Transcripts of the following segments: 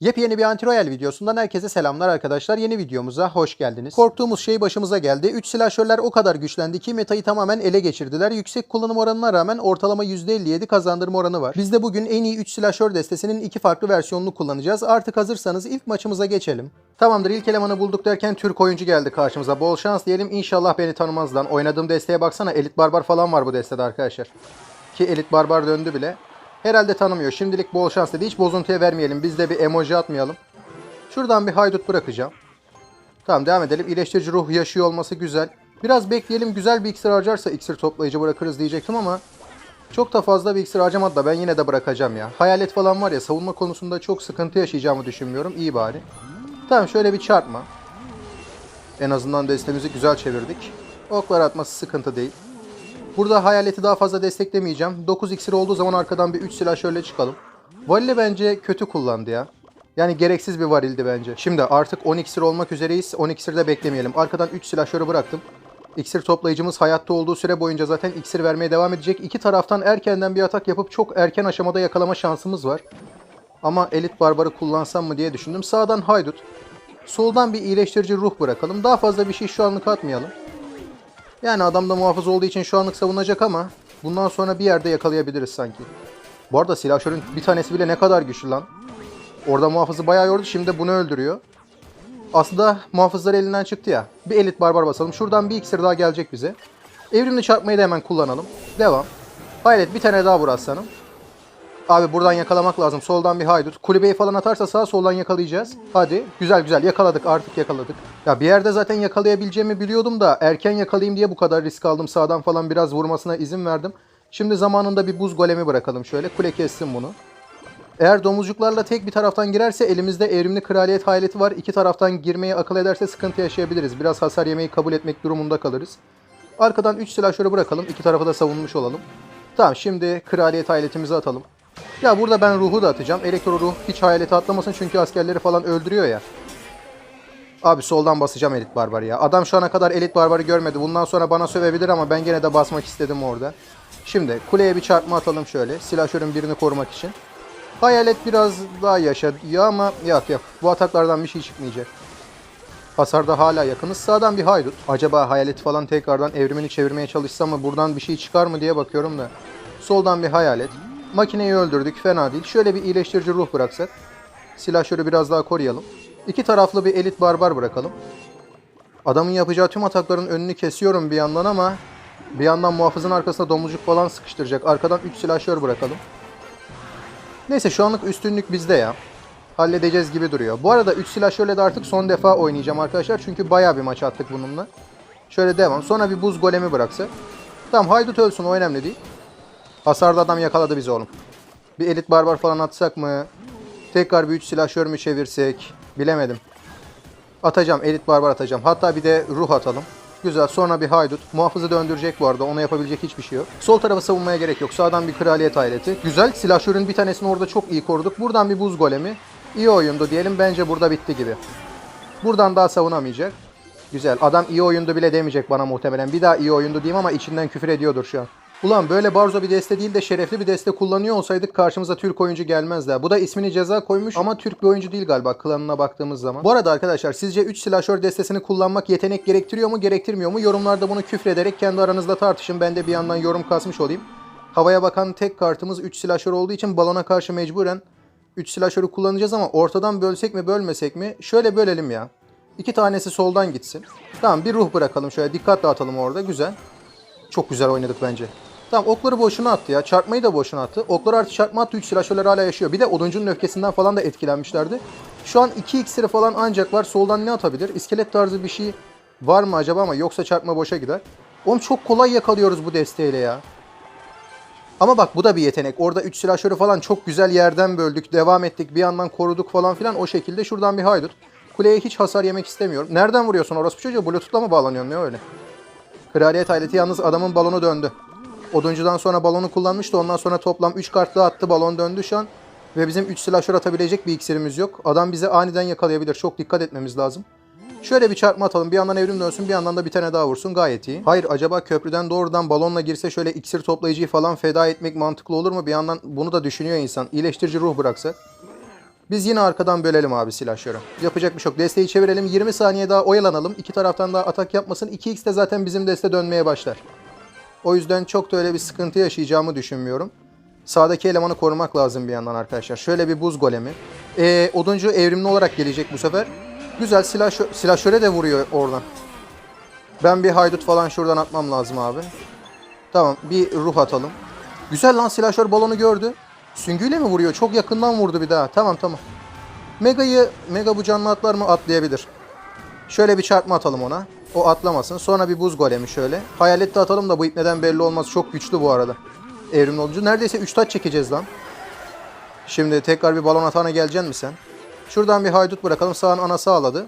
Yepyeni bir anti-royal videosundan herkese selamlar arkadaşlar. Yeni videomuza hoş geldiniz. Korktuğumuz şey başımıza geldi. 3 silahşörler o kadar güçlendi ki metayı tamamen ele geçirdiler. Yüksek kullanım oranına rağmen ortalama %57 kazandırma oranı var. Biz de bugün en iyi 3 silahşör destesinin iki farklı versiyonunu kullanacağız. Artık hazırsanız ilk maçımıza geçelim. Tamamdır ilk elemanı bulduk derken Türk oyuncu geldi karşımıza. Bol şans diyelim. İnşallah beni tanımaz lan. Oynadığım desteye baksana. Elit Barbar falan var bu destede arkadaşlar. Ki Elit Barbar döndü bile. Herhalde tanımıyor. Şimdilik bol şans dedi. Hiç bozuntuya vermeyelim. Biz de bir emoji atmayalım. Şuradan bir haydut bırakacağım. Tamam devam edelim. İyileştirici ruh yaşıyor olması güzel. Biraz bekleyelim. Güzel bir iksir harcarsa iksir toplayıcı bırakırız diyecektim ama çok da fazla bir iksir harcamadı da ben yine de bırakacağım ya. Hayalet falan var ya savunma konusunda çok sıkıntı yaşayacağımı düşünmüyorum. İyi bari. Tamam şöyle bir çarpma. En azından destemizi güzel çevirdik. Oklar atması sıkıntı değil. Burada hayaleti daha fazla desteklemeyeceğim. 9 iksir olduğu zaman arkadan bir 3 silah şöyle çıkalım. Varil'i bence kötü kullandı ya. Yani gereksiz bir varildi bence. Şimdi artık 10 iksir olmak üzereyiz. 10 iksir de beklemeyelim. Arkadan 3 silahşörü bıraktım. İksir toplayıcımız hayatta olduğu süre boyunca zaten iksir vermeye devam edecek. İki taraftan erkenden bir atak yapıp çok erken aşamada yakalama şansımız var. Ama elit barbarı kullansam mı diye düşündüm. Sağdan haydut. Soldan bir iyileştirici ruh bırakalım. Daha fazla bir şey şu anlık atmayalım. Yani adam da muhafız olduğu için şu anlık savunacak ama bundan sonra bir yerde yakalayabiliriz sanki. Bu arada silahşörün bir tanesi bile ne kadar güçlü lan. Orada muhafızı bayağı yordu şimdi bunu öldürüyor. Aslında muhafızlar elinden çıktı ya. Bir elit barbar basalım. Şuradan bir iksir daha gelecek bize. Evrimli çarpmayı da hemen kullanalım. Devam. Hayret bir tane daha vur aslanım. Abi buradan yakalamak lazım. Soldan bir haydut. Kulübeyi falan atarsa sağ soldan yakalayacağız. Hadi. Güzel güzel yakaladık artık yakaladık. Ya bir yerde zaten yakalayabileceğimi biliyordum da erken yakalayayım diye bu kadar risk aldım. Sağdan falan biraz vurmasına izin verdim. Şimdi zamanında bir buz golemi bırakalım şöyle. Kule kessin bunu. Eğer domuzcuklarla tek bir taraftan girerse elimizde evrimli kraliyet hayaleti var. İki taraftan girmeyi akıl ederse sıkıntı yaşayabiliriz. Biraz hasar yemeyi kabul etmek durumunda kalırız. Arkadan 3 silahşörü bırakalım. İki tarafı da savunmuş olalım. Tamam şimdi kraliyet hayaletimizi atalım. Ya burada ben ruhu da atacağım. Elektro ruh hiç hayaleti atlamasın çünkü askerleri falan öldürüyor ya. Abi soldan basacağım elit barbarı ya. Adam şu ana kadar elit barbarı görmedi. Bundan sonra bana sövebilir ama ben gene de basmak istedim orada. Şimdi kuleye bir çarpma atalım şöyle. Silahşörün birini korumak için. Hayalet biraz daha yaşadı ama yok yok. Bu ataklardan bir şey çıkmayacak. Hasarda hala yakınız. Sağdan bir haydut. Acaba hayalet falan tekrardan evrimini çevirmeye çalışsa mı buradan bir şey çıkar mı diye bakıyorum da. Soldan bir hayalet. Makineyi öldürdük. Fena değil. Şöyle bir iyileştirici ruh bıraksak. Silahşörü biraz daha koruyalım. İki taraflı bir elit barbar bırakalım. Adamın yapacağı tüm atakların önünü kesiyorum bir yandan ama bir yandan muhafızın arkasına domuzcuk falan sıkıştıracak. Arkadan 3 silahşör bırakalım. Neyse şu anlık üstünlük bizde ya. Halledeceğiz gibi duruyor. Bu arada 3 silahşörle de artık son defa oynayacağım arkadaşlar. Çünkü bayağı bir maç attık bununla. Şöyle devam. Sonra bir buz golemi bıraksak. Tamam haydut ölsün o önemli değil. Hasarlı adam yakaladı bizi oğlum. Bir elit barbar falan atsak mı? Tekrar bir 3 silahşör mü çevirsek? Bilemedim. Atacağım. Elit barbar atacağım. Hatta bir de ruh atalım. Güzel. Sonra bir haydut. Muhafızı döndürecek bu arada. Ona yapabilecek hiçbir şey yok. Sol tarafı savunmaya gerek yok. Sağdan bir kraliyet aileti. Güzel. Silahşörün bir tanesini orada çok iyi koruduk. Buradan bir buz golemi. İyi oyundu diyelim. Bence burada bitti gibi. Buradan daha savunamayacak. Güzel. Adam iyi oyundu bile demeyecek bana muhtemelen. Bir daha iyi oyundu diyeyim ama içinden küfür ediyordur şu an. Ulan böyle barzo bir deste değil de şerefli bir deste kullanıyor olsaydık karşımıza Türk oyuncu gelmezdi. Bu da ismini ceza koymuş ama Türk bir oyuncu değil galiba klanına baktığımız zaman. Bu arada arkadaşlar sizce 3 silahşör destesini kullanmak yetenek gerektiriyor mu gerektirmiyor mu? Yorumlarda bunu küfrederek kendi aranızda tartışın. Ben de bir yandan yorum kasmış olayım. Havaya bakan tek kartımız 3 silahşör olduğu için balona karşı mecburen 3 silahşörü kullanacağız ama ortadan bölsek mi bölmesek mi? Şöyle bölelim ya. İki tanesi soldan gitsin. Tamam bir ruh bırakalım şöyle dikkat dağıtalım orada güzel. Çok güzel oynadık bence. Tamam okları boşuna attı ya. Çarpmayı da boşuna attı. Oklar artı çarpma attı. 3 silahşörler hala yaşıyor. Bir de oduncunun öfkesinden falan da etkilenmişlerdi. Şu an 2 iksiri falan ancak var. Soldan ne atabilir? İskelet tarzı bir şey var mı acaba ama yoksa çarpma boşa gider. Oğlum çok kolay yakalıyoruz bu desteğiyle ya. Ama bak bu da bir yetenek. Orada 3 silahşörü falan çok güzel yerden böldük. Devam ettik. Bir yandan koruduk falan filan. O şekilde şuradan bir haydut. Kuleye hiç hasar yemek istemiyorum. Nereden vuruyorsun orospu çocuğu? Bluetooth'la mı bağlanıyorsun? Ne öyle? Kraliyet aileti yalnız adamın balonu döndü. Oduncudan sonra balonu kullanmıştı. Ondan sonra toplam 3 kart daha attı. Balon döndü şu an. Ve bizim 3 silahşör atabilecek bir iksirimiz yok. Adam bizi aniden yakalayabilir. Çok dikkat etmemiz lazım. Şöyle bir çarpma atalım. Bir yandan evrim dönsün bir yandan da bir tane daha vursun. Gayet iyi. Hayır acaba köprüden doğrudan balonla girse şöyle iksir toplayıcıyı falan feda etmek mantıklı olur mu? Bir yandan bunu da düşünüyor insan. İyileştirici ruh bıraksak. Biz yine arkadan bölelim abi silahşörü. Yapacak bir şey yok. Desteği çevirelim. 20 saniye daha oyalanalım. İki taraftan da atak yapmasın. 2x de zaten bizim deste dönmeye başlar. O yüzden çok da öyle bir sıkıntı yaşayacağımı düşünmüyorum. Sağdaki elemanı korumak lazım bir yandan arkadaşlar. Şöyle bir buz golemi. Ee, oduncu evrimli olarak gelecek bu sefer. Güzel silah silahşöre de vuruyor oradan. Ben bir haydut falan şuradan atmam lazım abi. Tamam bir ruh atalım. Güzel lan silahşör balonu gördü. Süngüyle mi vuruyor? Çok yakından vurdu bir daha. Tamam tamam. Mega'yı, Mega bu canlı atlar mı? Atlayabilir. Şöyle bir çarpma atalım ona. O atlamasın. Sonra bir buz golemi şöyle. Hayalet de atalım da bu ip neden belli olmaz. Çok güçlü bu arada. Evrimli olucu. Neredeyse 3 taç çekeceğiz lan. Şimdi tekrar bir balon atana geleceksin mi sen? Şuradan bir haydut bırakalım. Sağın ana sağladı.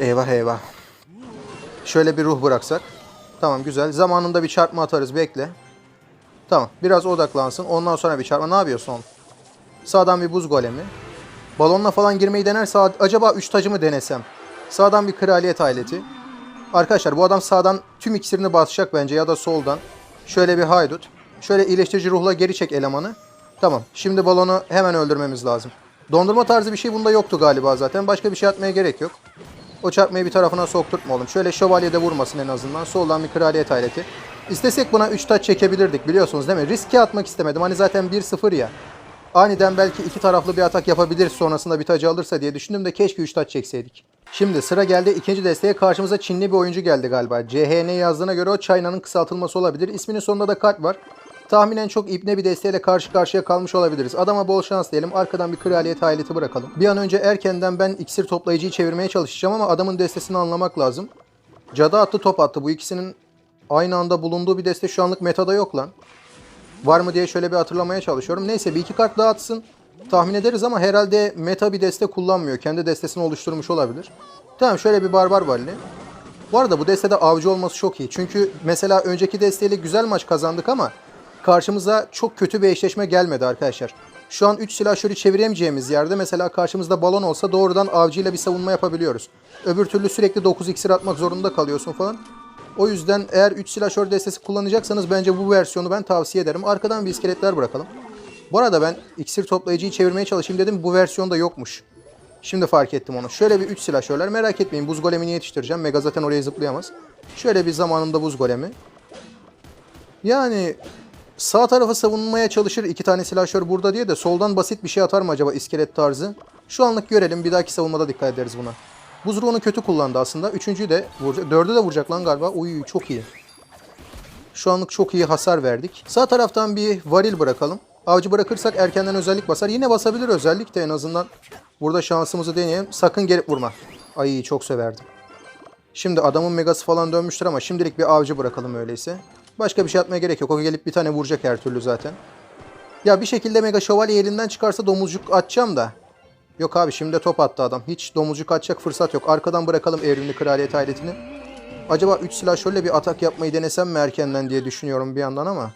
Eyvah eyvah. Şöyle bir ruh bıraksak. Tamam güzel. Zamanında bir çarpma atarız. Bekle. Tamam. Biraz odaklansın. Ondan sonra bir çarpma. Ne yapıyorsun oğlum? Sağdan bir buz golemi. Balonla falan girmeyi denerse acaba 3 tacı mı denesem? Sağdan bir kraliyet aileti. Arkadaşlar bu adam sağdan tüm iksirini basacak bence ya da soldan. Şöyle bir haydut. Şöyle iyileştirici ruhla geri çek elemanı. Tamam. Şimdi balonu hemen öldürmemiz lazım. Dondurma tarzı bir şey bunda yoktu galiba zaten. Başka bir şey atmaya gerek yok. O çarpmayı bir tarafına sokturtma oğlum. Şöyle şövalyede vurmasın en azından. Soldan bir kraliyet aileti. İstesek buna 3 taç çekebilirdik biliyorsunuz değil mi? Riske atmak istemedim. Hani zaten 1-0 ya. Aniden belki iki taraflı bir atak yapabilir sonrasında bir tacı alırsa diye düşündüm de keşke 3 taç çekseydik. Şimdi sıra geldi ikinci desteğe karşımıza Çinli bir oyuncu geldi galiba. CHN yazdığına göre o China'nın kısaltılması olabilir. İsminin sonunda da kart var. Tahminen çok ibne bir desteğiyle karşı karşıya kalmış olabiliriz. Adama bol şans diyelim. Arkadan bir kraliyet aileti bırakalım. Bir an önce erkenden ben iksir toplayıcıyı çevirmeye çalışacağım ama adamın destesini anlamak lazım. Cadı attı top attı. Bu ikisinin aynı anda bulunduğu bir deste şu anlık metada yok lan. Var mı diye şöyle bir hatırlamaya çalışıyorum. Neyse bir iki kart daha atsın. Tahmin ederiz ama herhalde meta bir deste kullanmıyor. Kendi destesini oluşturmuş olabilir. Tamam şöyle bir barbar valli. Bu arada bu destede avcı olması çok iyi. Çünkü mesela önceki desteyle güzel maç kazandık ama karşımıza çok kötü bir eşleşme gelmedi arkadaşlar. Şu an 3 silahşörü çeviremeyeceğimiz yerde mesela karşımızda balon olsa doğrudan avcıyla bir savunma yapabiliyoruz. Öbür türlü sürekli 9 iksir atmak zorunda kalıyorsun falan. O yüzden eğer 3 silahşör destesi kullanacaksanız bence bu versiyonu ben tavsiye ederim. Arkadan bir iskeletler bırakalım. Bu arada ben iksir toplayıcıyı çevirmeye çalışayım dedim. Bu versiyonda yokmuş. Şimdi fark ettim onu. Şöyle bir 3 silahşörler. Merak etmeyin buz golemini yetiştireceğim. Mega zaten oraya zıplayamaz. Şöyle bir zamanında buz golemi. Yani sağ tarafı savunmaya çalışır iki tane silahşör burada diye de soldan basit bir şey atar mı acaba iskelet tarzı? Şu anlık görelim. Bir dahaki savunmada dikkat ederiz buna. Buz ruhunu kötü kullandı aslında. Üçüncüyü de vuracak. Dördü de vuracak lan galiba. Uy çok iyi. Şu anlık çok iyi hasar verdik. Sağ taraftan bir varil bırakalım. Avcı bırakırsak erkenden özellik basar. Yine basabilir özellik de en azından. Burada şansımızı deneyelim. Sakın gelip vurma. Ay çok severdim. Şimdi adamın megası falan dönmüştür ama şimdilik bir avcı bırakalım öyleyse. Başka bir şey atmaya gerek yok. O gelip bir tane vuracak her türlü zaten. Ya bir şekilde mega şövalye elinden çıkarsa domuzcuk atacağım da. Yok abi şimdi top attı adam. Hiç domuzcuk atacak fırsat yok. Arkadan bırakalım evrimli kraliyet aletini. Acaba 3 silah şöyle bir atak yapmayı denesem mi erkenden diye düşünüyorum bir yandan ama.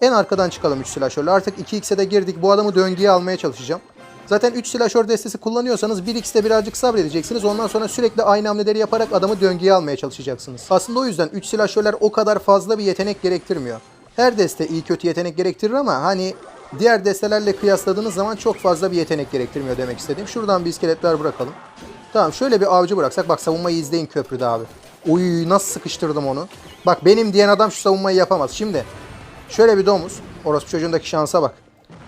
En arkadan çıkalım 3 silahşörle. Artık 2x'e de girdik. Bu adamı döngüye almaya çalışacağım. Zaten 3 silahşör destesi kullanıyorsanız 1x'te birazcık sabredeceksiniz. Ondan sonra sürekli aynı hamleleri yaparak adamı döngüye almaya çalışacaksınız. Aslında o yüzden 3 silahşörler o kadar fazla bir yetenek gerektirmiyor. Her deste iyi kötü yetenek gerektirir ama hani diğer destelerle kıyasladığınız zaman çok fazla bir yetenek gerektirmiyor demek istediğim. Şuradan bir iskeletler bırakalım. Tamam şöyle bir avcı bıraksak. Bak savunmayı izleyin köprüde abi. Uy nasıl sıkıştırdım onu. Bak benim diyen adam şu savunmayı yapamaz. Şimdi şöyle bir domuz. Orası çocuğundaki şansa bak.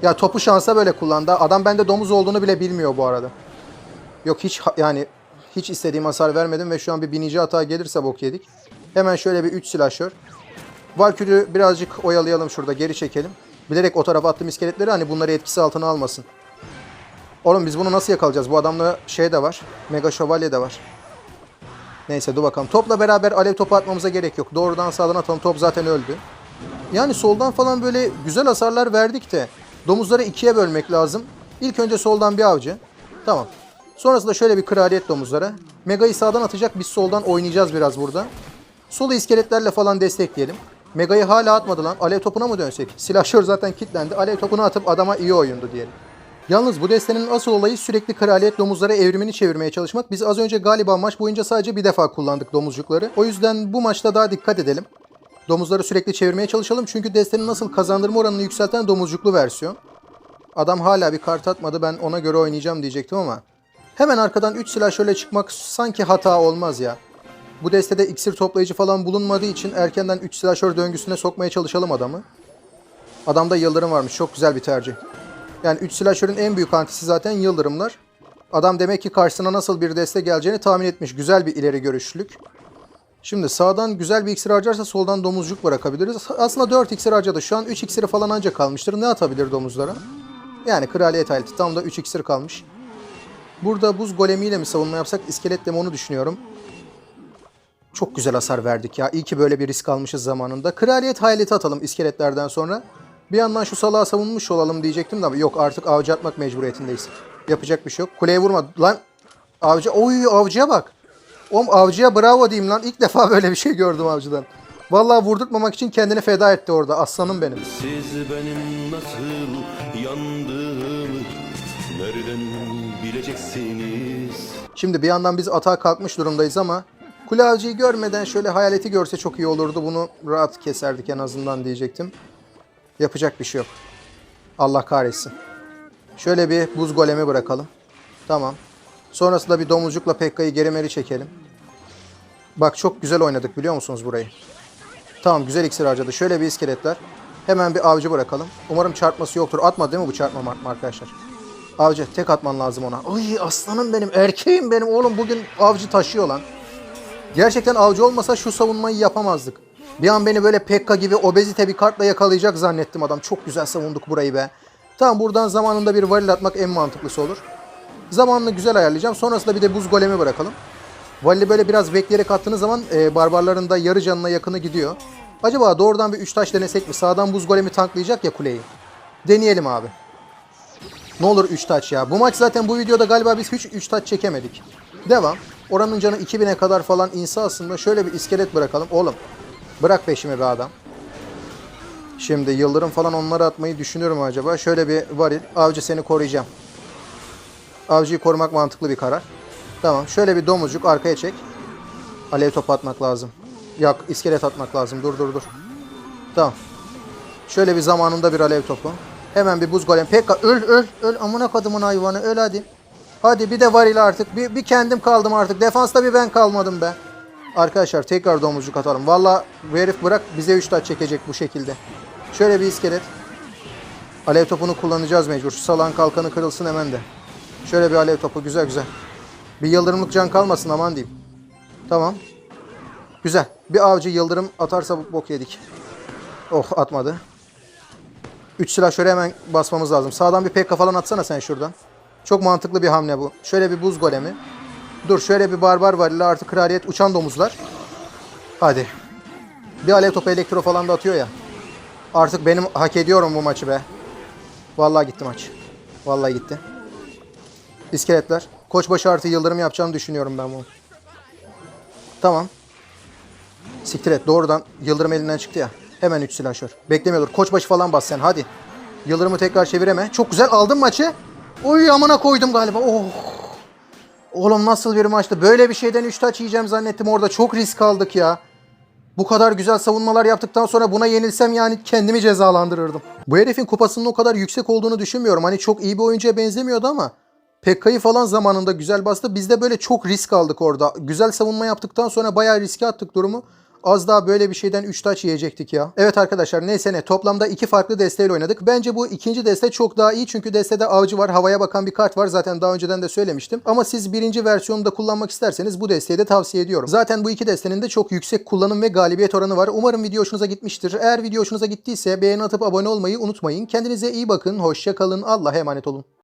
Ya topu şansa böyle kullandı. Adam bende domuz olduğunu bile bilmiyor bu arada. Yok hiç yani hiç istediğim hasar vermedim ve şu an bir binici hata gelirse bok yedik. Hemen şöyle bir 3 silahşör. Valkür'ü birazcık oyalayalım şurada geri çekelim. Bilerek o tarafa attığım iskeletleri hani bunları etkisi altına almasın. Oğlum biz bunu nasıl yakalayacağız? Bu adamda şey de var. Mega şövalye de var. Neyse dur bakalım. Topla beraber alev topu atmamıza gerek yok. Doğrudan sağdan atalım. Top zaten öldü. Yani soldan falan böyle güzel hasarlar verdik de domuzları ikiye bölmek lazım. İlk önce soldan bir avcı. Tamam. Sonrasında şöyle bir kraliyet domuzlara. Mega'yı sağdan atacak. Biz soldan oynayacağız biraz burada. Solu iskeletlerle falan destekleyelim. Mega'yı hala atmadı lan. Alev topuna mı dönsek? Silahşör zaten kilitlendi. Alev topunu atıp adama iyi oyundu diyelim. Yalnız bu destenin asıl olayı sürekli kraliyet domuzlara evrimini çevirmeye çalışmak. Biz az önce galiba maç boyunca sadece bir defa kullandık domuzcukları. O yüzden bu maçta daha dikkat edelim. Domuzları sürekli çevirmeye çalışalım çünkü destenin nasıl kazandırma oranını yükselten domuzcuklu versiyon. Adam hala bir kart atmadı. Ben ona göre oynayacağım diyecektim ama. Hemen arkadan 3 silah şöyle çıkmak sanki hata olmaz ya. Bu destede iksir toplayıcı falan bulunmadığı için erkenden 3 silahşör döngüsüne sokmaya çalışalım adamı. Adamda yıldırım varmış. Çok güzel bir tercih. Yani 3 silahşörün en büyük antisi zaten yıldırımlar. Adam demek ki karşısına nasıl bir deste geleceğini tahmin etmiş. Güzel bir ileri görüşlülük. Şimdi sağdan güzel bir iksir harcarsa soldan domuzcuk bırakabiliriz. Aslında 4 iksir harcadı. Şu an 3 iksiri falan ancak kalmıştır. Ne atabilir domuzlara? Yani kraliyet aleti. Tam da 3 iksir kalmış. Burada buz golemiyle mi savunma yapsak iskeletle mi onu düşünüyorum. Çok güzel hasar verdik ya. İyi ki böyle bir risk almışız zamanında. Kraliyet hayaleti atalım iskeletlerden sonra. Bir yandan şu salağı savunmuş olalım diyecektim de yok artık avcı atmak mecburiyetindeyiz. Yapacak bir şey yok. Kuleye vurma. Lan avcı. Oy avcıya bak. Oğlum avcıya bravo diyeyim lan. İlk defa böyle bir şey gördüm avcıdan. Vallahi vurdurtmamak için kendini feda etti orada. Aslanım benim. Siz benim nasıl yandığımı nereden bileceksiniz? Şimdi bir yandan biz atağa kalkmış durumdayız ama kule görmeden şöyle hayaleti görse çok iyi olurdu. Bunu rahat keserdik en azından diyecektim. Yapacak bir şey yok. Allah kahretsin. Şöyle bir buz golemi bırakalım. Tamam. Sonrasında bir domuzcukla Pekka'yı geri meri çekelim. Bak çok güzel oynadık biliyor musunuz burayı? Tamam güzel iksir harcadı. Şöyle bir iskeletler. Hemen bir avcı bırakalım. Umarım çarpması yoktur. Atmadı değil mi bu çarpma arkadaşlar? Avcı tek atman lazım ona. Ay aslanım benim erkeğim benim oğlum bugün avcı taşıyor lan. Gerçekten avcı olmasa şu savunmayı yapamazdık. Bir an beni böyle Pekka gibi obezite bir kartla yakalayacak zannettim adam. Çok güzel savunduk burayı be. Tamam buradan zamanında bir varil atmak en mantıklısı olur. Zamanını güzel ayarlayacağım. Sonrasında bir de buz golemi bırakalım. Valli böyle biraz bekleyerek attığınız zaman e, barbarların da yarı canına yakını gidiyor. Acaba doğrudan bir 3 taş denesek mi? Sağdan buz golemi tanklayacak ya kuleyi. Deneyelim abi. Ne olur 3 taç ya. Bu maç zaten bu videoda galiba biz hiç 3 taç çekemedik. Devam. Oranın canı 2000'e kadar falan insa aslında. Şöyle bir iskelet bırakalım. Oğlum bırak peşime be adam. Şimdi yıldırım falan onları atmayı düşünüyorum acaba. Şöyle bir varil. Avcı seni koruyacağım. Avcıyı korumak mantıklı bir karar. Tamam. Şöyle bir domuzcuk arkaya çek. Alev topu atmak lazım. Yak iskelet atmak lazım. Dur dur dur. Tamam. Şöyle bir zamanında bir alev topu. Hemen bir buz golem. Pekka öl öl öl. Amına kodumun hayvanı öl hadi. Hadi bir de varil artık. Bir, bir kendim kaldım artık. Defansta bir ben kalmadım be. Arkadaşlar tekrar domuzcuk atalım. Valla bu herif bırak bize 3 taç çekecek bu şekilde. Şöyle bir iskelet. Alev topunu kullanacağız mecbur. Salan kalkanı kırılsın hemen de. Şöyle bir alev topu güzel güzel. Bir yıldırımlık can kalmasın aman diyeyim. Tamam. Güzel. Bir avcı yıldırım atarsa bok yedik. Oh atmadı. 3 silah şöyle hemen basmamız lazım. Sağdan bir PK falan atsana sen şuradan. Çok mantıklı bir hamle bu. Şöyle bir buz golemi. Dur şöyle bir barbar var. ile artı kraliyet uçan domuzlar. Hadi. Bir alev topu elektro falan da atıyor ya. Artık benim hak ediyorum bu maçı be. Vallahi gitti maç. Vallahi gitti. İskeletler. Koçbaşı artı yıldırım yapacağını düşünüyorum ben bunu. Tamam. Siktir et. Doğrudan yıldırım elinden çıktı ya. Hemen 3 silahşör. Beklemiyordur. Koçbaşı falan bas sen hadi. Yıldırımı tekrar çevireme. Çok güzel aldın maçı. Oy amına koydum galiba. Oh. Oğlum nasıl bir maçtı. Böyle bir şeyden 3 taç yiyeceğim zannettim orada. Çok risk aldık ya. Bu kadar güzel savunmalar yaptıktan sonra buna yenilsem yani kendimi cezalandırırdım. Bu herifin kupasının o kadar yüksek olduğunu düşünmüyorum. Hani çok iyi bir oyuncuya benzemiyordu ama Pekka'yı falan zamanında güzel bastı. Biz de böyle çok risk aldık orada. Güzel savunma yaptıktan sonra bayağı riske attık durumu. Az daha böyle bir şeyden 3 taç yiyecektik ya. Evet arkadaşlar neyse ne toplamda iki farklı desteğiyle oynadık. Bence bu ikinci deste çok daha iyi çünkü destede avcı var, havaya bakan bir kart var. Zaten daha önceden de söylemiştim. Ama siz birinci versiyonu da kullanmak isterseniz bu desteği de tavsiye ediyorum. Zaten bu iki destenin de çok yüksek kullanım ve galibiyet oranı var. Umarım video hoşunuza gitmiştir. Eğer video hoşunuza gittiyse beğeni atıp abone olmayı unutmayın. Kendinize iyi bakın, hoşça kalın, Allah'a emanet olun.